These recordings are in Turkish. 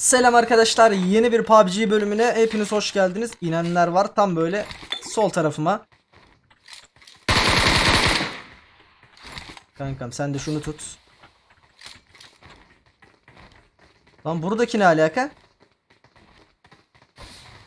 Selam arkadaşlar yeni bir PUBG bölümüne hepiniz hoş geldiniz. İnenler var tam böyle sol tarafıma. Kankam sen de şunu tut. Lan buradaki ne alaka?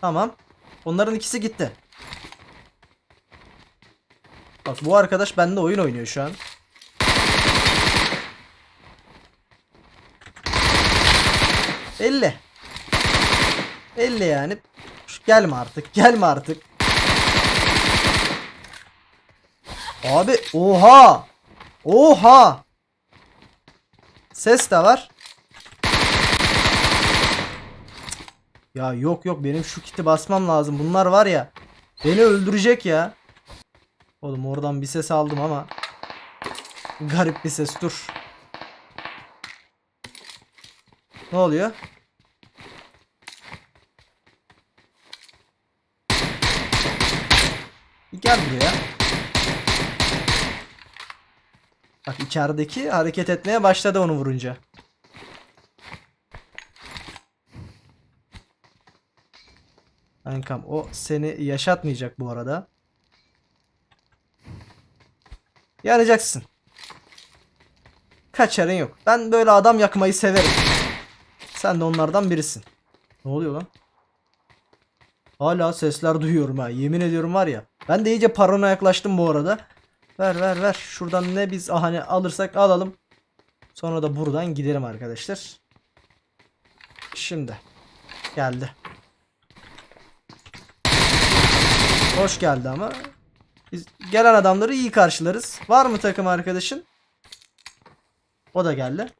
Tamam. Onların ikisi gitti. Bak bu arkadaş bende oyun oynuyor şu an. Elli. 50 yani. Gelme artık. Gelme artık. Abi oha. Oha. Ses de var. Ya yok yok benim şu kiti basmam lazım. Bunlar var ya. Beni öldürecek ya. Oğlum oradan bir ses aldım ama. Garip bir ses dur. Ne oluyor? Gel buraya. Bak içerideki hareket etmeye başladı onu vurunca. Kankam o seni yaşatmayacak bu arada. Yanacaksın. Kaçarın yok. Ben böyle adam yakmayı severim. Sen de onlardan birisin. Ne oluyor lan? Hala sesler duyuyorum ha. Yemin ediyorum var ya. Ben de iyice parona yaklaştım bu arada. Ver ver ver. Şuradan ne biz hani alırsak alalım. Sonra da buradan gidelim arkadaşlar. Şimdi. Geldi. Hoş geldi ama. Biz gelen adamları iyi karşılarız. Var mı takım arkadaşın? O da geldi.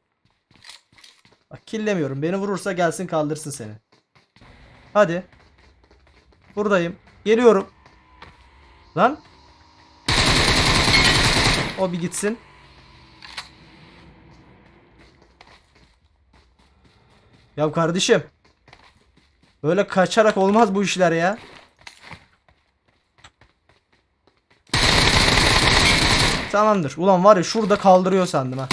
Bak killemiyorum. Beni vurursa gelsin kaldırsın seni. Hadi. Buradayım. Geliyorum. Lan. O bir gitsin. Ya kardeşim. Böyle kaçarak olmaz bu işler ya. Tamamdır. Ulan var ya şurada kaldırıyor sandım ha.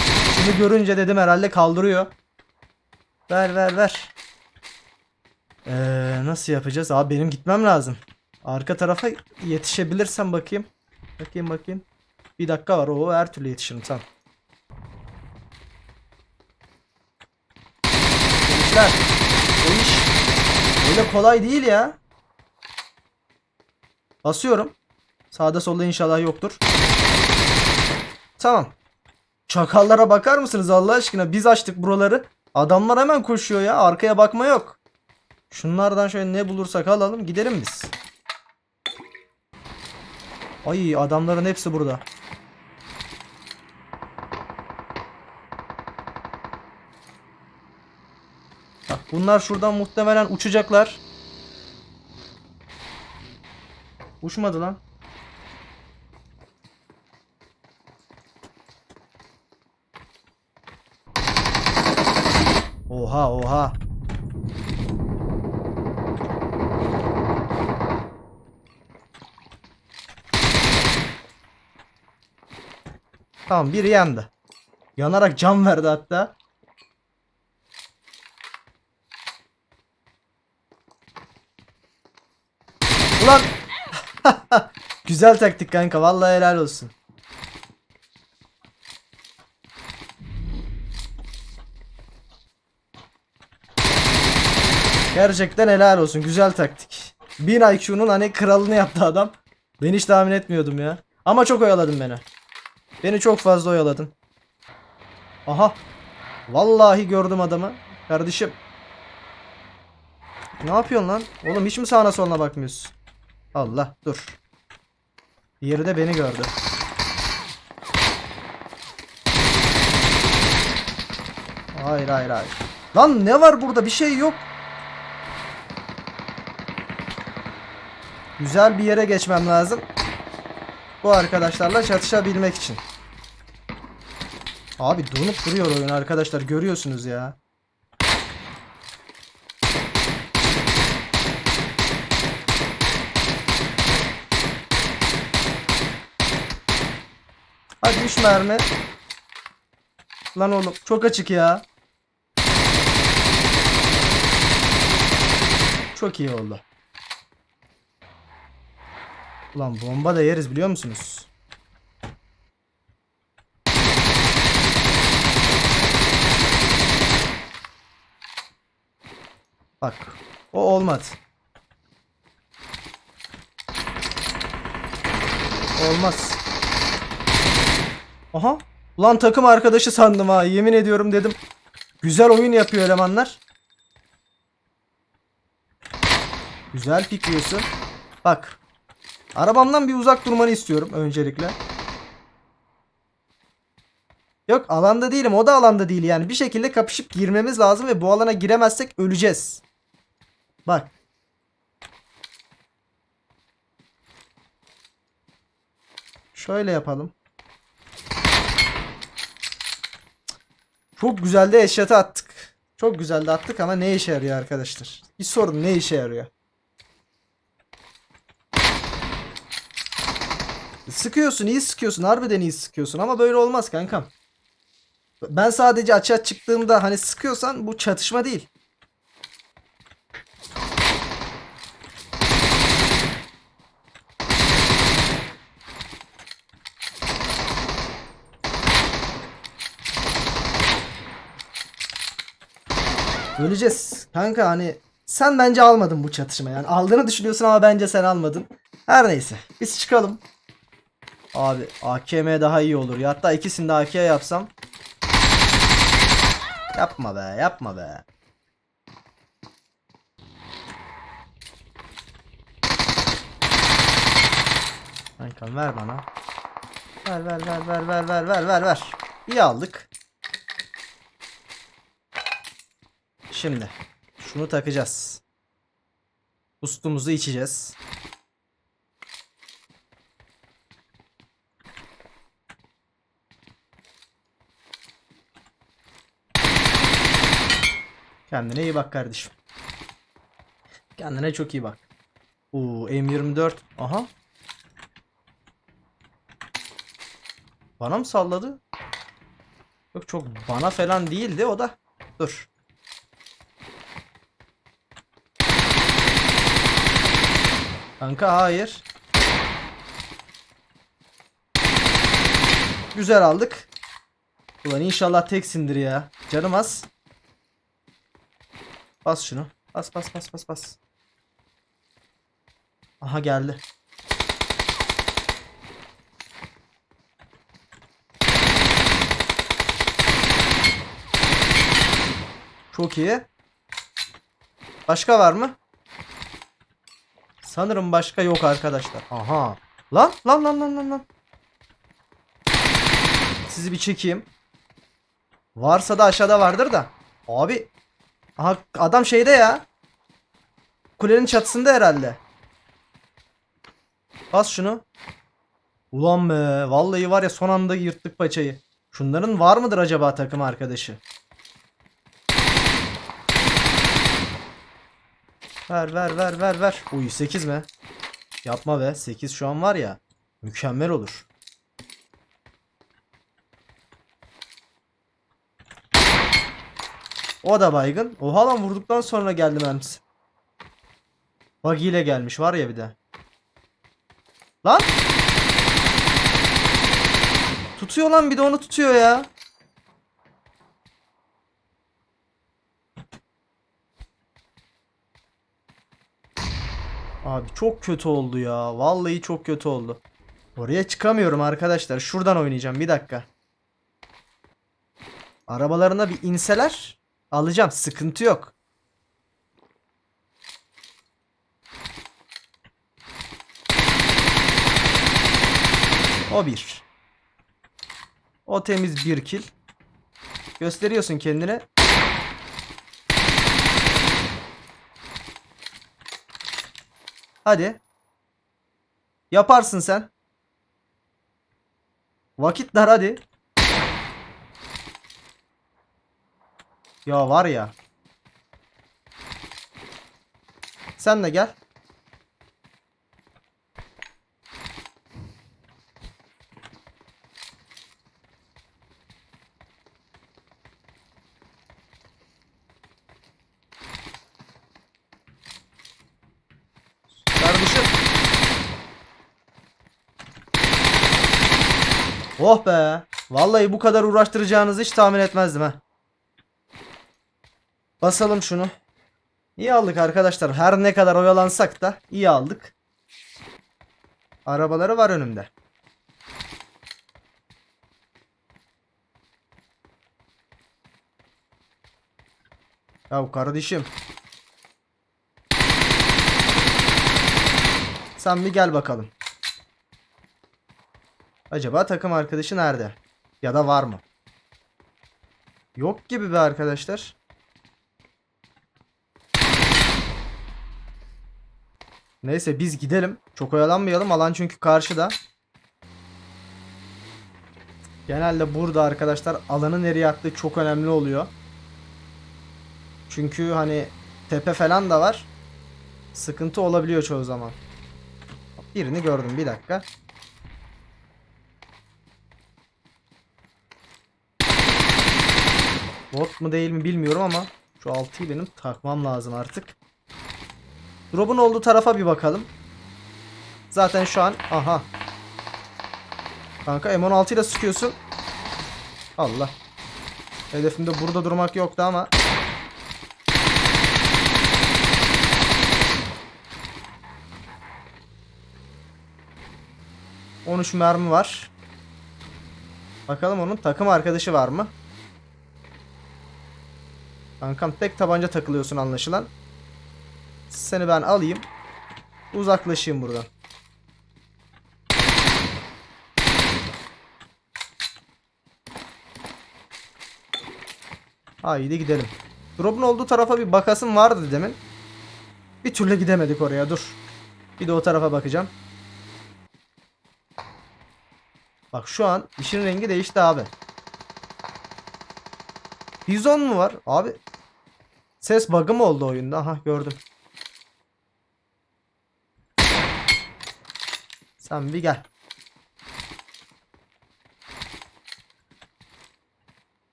Bunu görünce dedim herhalde kaldırıyor. Ver ver ver. Ee, nasıl yapacağız? Abi benim gitmem lazım. Arka tarafa yetişebilirsem bakayım. Bakayım bakayım. Bir dakika var. O her türlü yetişirim tamam. Gençler. O iş öyle kolay değil ya. Basıyorum. Sağda solda inşallah yoktur. Tamam. Çakallara bakar mısınız Allah aşkına? Biz açtık buraları. Adamlar hemen koşuyor ya. Arkaya bakma yok. Şunlardan şöyle ne bulursak alalım gidelim biz. Ay adamların hepsi burada. Bak bunlar şuradan muhtemelen uçacaklar. Uçmadı lan. Oha oha. Tamam biri yandı. Yanarak can verdi hatta. Ulan. Güzel taktik kanka. Vallahi helal olsun. Gerçekten helal olsun. Güzel taktik. 1000 IQ'nun hani kralını yaptı adam. Ben hiç tahmin etmiyordum ya. Ama çok oyaladın beni. Beni çok fazla oyaladın. Aha. Vallahi gördüm adamı. Kardeşim. Ne yapıyorsun lan? Oğlum hiç mi sağına soluna bakmıyorsun? Allah dur. Diğeri de beni gördü. Hayır hayır hayır. Lan ne var burada? Bir şey yok. Güzel bir yere geçmem lazım. Bu arkadaşlarla çatışabilmek için. Abi donup duruyor oyun arkadaşlar görüyorsunuz ya. Hadi 3 mermi. Lan oğlum çok açık ya. Çok iyi oldu. Ulan bomba da yeriz biliyor musunuz? Bak. O olmadı. Olmaz. Aha. Ulan takım arkadaşı sandım ha. Yemin ediyorum dedim. Güzel oyun yapıyor elemanlar. Güzel pikliyorsun. Bak. Arabamdan bir uzak durmanı istiyorum öncelikle. Yok alanda değilim. O da alanda değil yani. Bir şekilde kapışıp girmemiz lazım ve bu alana giremezsek öleceğiz. Bak. Şöyle yapalım. Çok güzel de eşyatı attık. Çok güzel de attık ama ne işe yarıyor arkadaşlar? Bir sorun ne işe yarıyor? Sıkıyorsun iyi sıkıyorsun harbiden iyi sıkıyorsun ama böyle olmaz kankam. Ben sadece açığa çıktığımda hani sıkıyorsan bu çatışma değil. Öleceğiz. Kanka hani sen bence almadın bu çatışma yani. Aldığını düşünüyorsun ama bence sen almadın. Her neyse. Biz çıkalım. Abi AKM daha iyi olur. Ya hatta ikisini de AK yapsam. Yapma be yapma be. Kankam ver bana. Ver ver ver ver ver ver ver ver ver. İyi aldık. Şimdi şunu takacağız. Ustumuzu içeceğiz. Kendine iyi bak kardeşim. Kendine çok iyi bak. Oo M24. Aha. Bana mı salladı? Yok çok bana falan değildi o da. Dur. Kanka hayır. Güzel aldık. Ulan inşallah teksindir ya. Canım az. Bas şunu. Bas bas bas bas bas. Aha geldi. Çok iyi. Başka var mı? Sanırım başka yok arkadaşlar. Aha. Lan lan lan lan lan lan. Sizi bir çekeyim. Varsa da aşağıda vardır da. Abi. Aha adam şeyde ya. Kulenin çatısında herhalde. Bas şunu. Ulan be. Vallahi var ya son anda yırttık paçayı. Şunların var mıdır acaba takım arkadaşı? Ver ver ver ver ver. Uy 8 mi? Yapma be. 8 şu an var ya. Mükemmel olur. O da baygın. Oha lan vurduktan sonra geldi mermisi. Buggy ile gelmiş var ya bir de. Lan. Tutuyor lan bir de onu tutuyor ya. Abi çok kötü oldu ya. Vallahi çok kötü oldu. Oraya çıkamıyorum arkadaşlar. Şuradan oynayacağım. Bir dakika. Arabalarına bir inseler alacağım. Sıkıntı yok. O bir. O temiz bir kill. Gösteriyorsun kendine. Hadi. Yaparsın sen. Vakit dar hadi. Ya var ya. Sen de gel. Kardeşim. Oh be. Vallahi bu kadar uğraştıracağınızı hiç tahmin etmezdim ha. Basalım şunu. İyi aldık arkadaşlar. Her ne kadar oyalansak da iyi aldık. Arabaları var önümde. Ya kardeşim. Sen bir gel bakalım. Acaba takım arkadaşı nerede? Ya da var mı? Yok gibi be arkadaşlar. Neyse biz gidelim. Çok oyalanmayalım. Alan çünkü karşıda. Genelde burada arkadaşlar alanın nereye attığı çok önemli oluyor. Çünkü hani tepe falan da var. Sıkıntı olabiliyor çoğu zaman. Birini gördüm bir dakika. Bot mu değil mi bilmiyorum ama şu 6'yı benim takmam lazım artık. Drop'un olduğu tarafa bir bakalım. Zaten şu an aha. Kanka M16 ile sıkıyorsun. Allah. Hedefimde burada durmak yoktu ama. ...13 mermi var. Bakalım onun takım arkadaşı var mı? Kankam tek tabanca takılıyorsun anlaşılan. Seni ben alayım. Uzaklaşayım buradan. Haydi gidelim. Drop'un olduğu tarafa bir bakasım vardı demin. Bir türlü gidemedik oraya dur. Bir de o tarafa bakacağım. Bak şu an işin rengi değişti abi. Bizon mu var? Abi ses bug'ı mı oldu oyunda? Aha gördüm. Sen bir gel.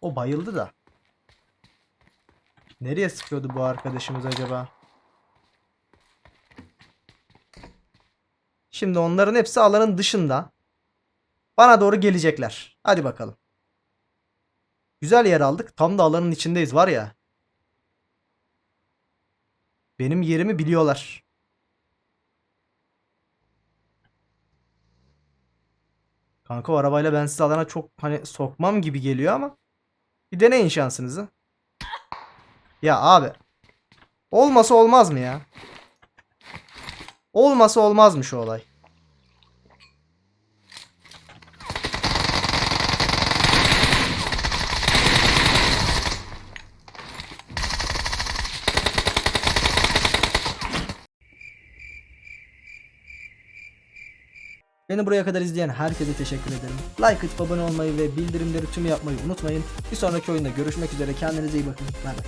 O bayıldı da. Nereye sıkıyordu bu arkadaşımız acaba? Şimdi onların hepsi alanın dışında. Bana doğru gelecekler. Hadi bakalım. Güzel yer aldık. Tam da alanın içindeyiz var ya. Benim yerimi biliyorlar. Kanka o arabayla ben sizi alana çok hani sokmam gibi geliyor ama bir deneyin şansınızı. Ya abi. Olmasa olmaz mı ya? Olmasa olmaz mı olay? Beni buraya kadar izleyen herkese teşekkür ederim. Like atıp abone olmayı ve bildirimleri tüm yapmayı unutmayın. Bir sonraki oyunda görüşmek üzere. Kendinize iyi bakın. Bay bay.